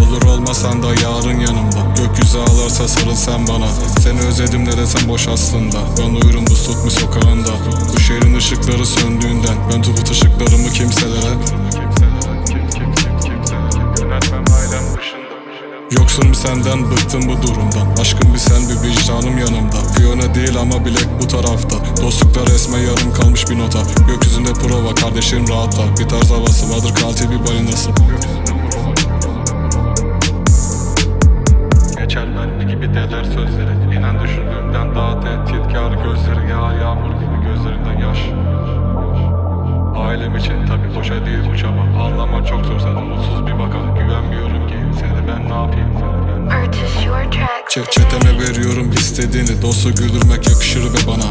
Olur olmasan da yarın yanımda. Gökyüzü ağlarsa sarıl sen bana. Seni özledim ne desem boş aslında. Ben uyurum bu tutmuş sokağında. Bu şehrin ışıkları söndüğünden Ben tubut ışıklarımı kimselere Yoksun senden bıktım bu durumdan. Aşkım bir sen bir vicdanım yanımda. Piyano değil ama bilek bu tarafta. Dostlukta resme yarım kalmış bir nota. Gökyüzünde prova kardeşlerim rahatla. Bir tarz havası vardır katil bir balinası Ailem için tabi boşa değil bu çaba. Anlamak çok zor sana mutsuz bir baka Güvenmiyorum ki seni. Ben ne yapayım? Purchase your tracks. Ç- Çeteme veriyorum istediğini. Dostu güldürmek yakışır be bana.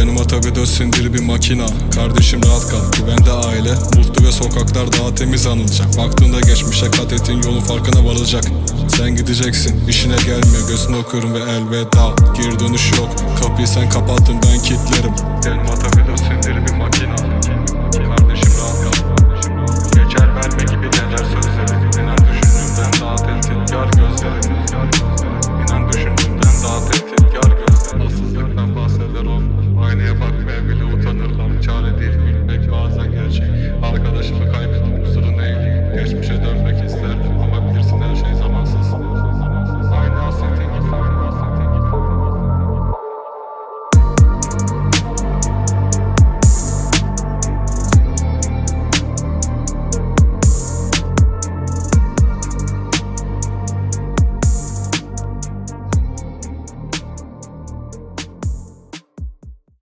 Yanıma tabi dönsün bir makina. Kardeşim rahat kal. Güvende aile. Mutlu ve sokaklar daha temiz anılacak. Baktığında geçmişe kat ettiğin yolun farkına varılacak. Sen gideceksin. İşine gelmiyor. Gözünü okuyorum ve elveda. Geri dönüş yok. Kapıyı sen kapattın. Ben kilitlerim. Yanıma tabi makina